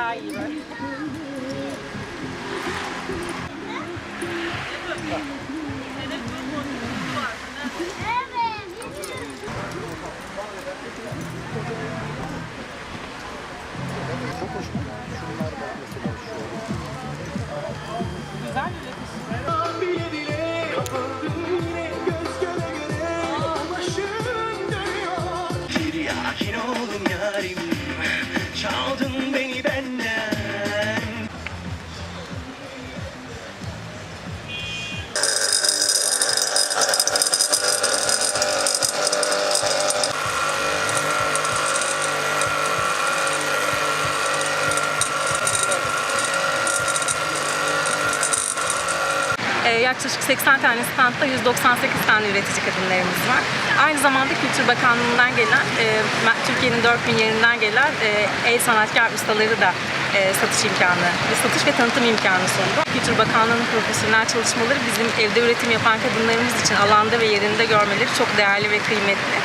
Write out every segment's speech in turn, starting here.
daha Bile bile kapıldım yine göre göre başım dönüyor. Bir yarim çaldın yaklaşık 80 tane standta 198 tane üretici kadınlarımız var. Aynı zamanda Kültür Bakanlığı'ndan gelen, e, Türkiye'nin dört bin yerinden gelen e, el sanatkar ustaları da e, satış imkanı, satış ve tanıtım imkanı sundu. Kültür Bakanlığı'nın profesyonel çalışmaları bizim evde üretim yapan kadınlarımız için alanda ve yerinde görmeleri çok değerli ve kıymetli.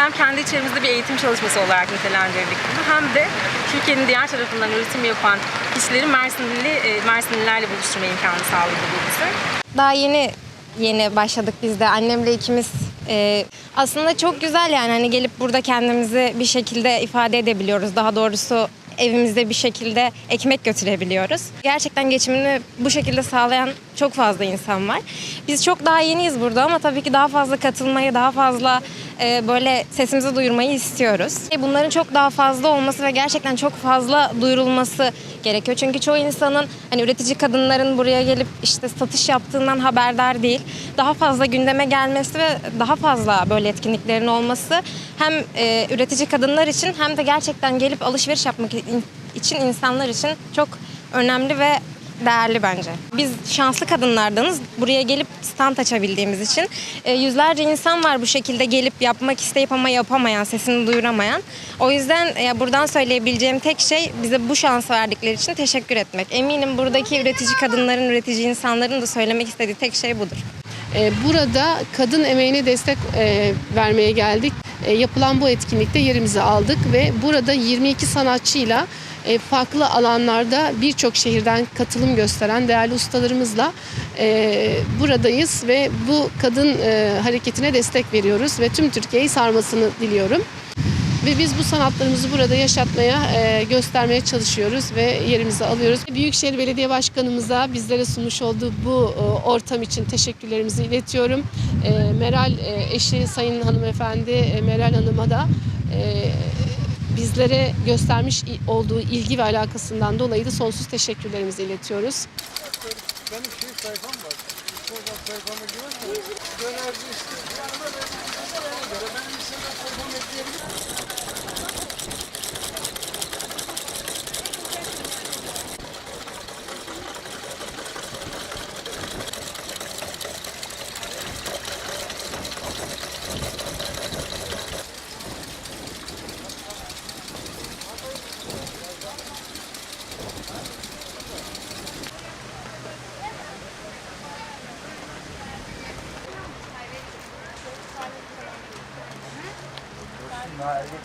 Hem kendi içerimizde bir eğitim çalışması olarak nitelendirdik bunu hem de Türkiye'nin diğer tarafından üretim yapan kişileri Mersinli, e, Mersinlilerle buluşturma imkanı sağladı bu bize. Daha yeni yeni başladık biz de annemle ikimiz. Ee, aslında çok güzel yani hani gelip burada kendimizi bir şekilde ifade edebiliyoruz. Daha doğrusu evimizde bir şekilde ekmek götürebiliyoruz. Gerçekten geçimini bu şekilde sağlayan çok fazla insan var. Biz çok daha yeniyiz burada ama tabii ki daha fazla katılmayı, daha fazla e, böyle sesimizi duyurmayı istiyoruz. E, Bunların çok daha fazla olması ve gerçekten çok fazla duyurulması gerekiyor. Çünkü çoğu insanın hani üretici kadınların buraya gelip işte satış yaptığından haberdar değil. Daha fazla gündeme gelmesi ve daha fazla böyle etkinliklerin olması hem e, üretici kadınlar için hem de gerçekten gelip alışveriş yapmak için insanlar için çok önemli ve değerli bence. Biz şanslı kadınlardanız. Buraya gelip stand açabildiğimiz için. E, yüzlerce insan var bu şekilde gelip yapmak isteyip ama yapamayan, sesini duyuramayan. O yüzden e, buradan söyleyebileceğim tek şey bize bu şansı verdikleri için teşekkür etmek. Eminim buradaki üretici kadınların, üretici insanların da söylemek istediği tek şey budur. Ee, Burada kadın emeğine destek e, vermeye geldik. E, Yapılan bu etkinlikte yerimizi aldık ve burada 22 sanatçıyla e, farklı alanlarda birçok şehirden katılım gösteren değerli ustalarımızla buradayız ve bu kadın hareketine destek veriyoruz ve tüm Türkiye'yi sarmasını diliyorum. Ve biz bu sanatlarımızı burada yaşatmaya, e, göstermeye çalışıyoruz ve yerimizi alıyoruz. Büyükşehir Belediye Başkanımıza bizlere sunmuş olduğu bu e, ortam için teşekkürlerimizi iletiyorum. E, Meral e, eşi Sayın Hanımefendi e, Meral Hanım'a da e, bizlere göstermiş olduğu ilgi ve alakasından dolayı da sonsuz teşekkürlerimizi iletiyoruz. Benim şey sayfam var. Sayfama girersen na área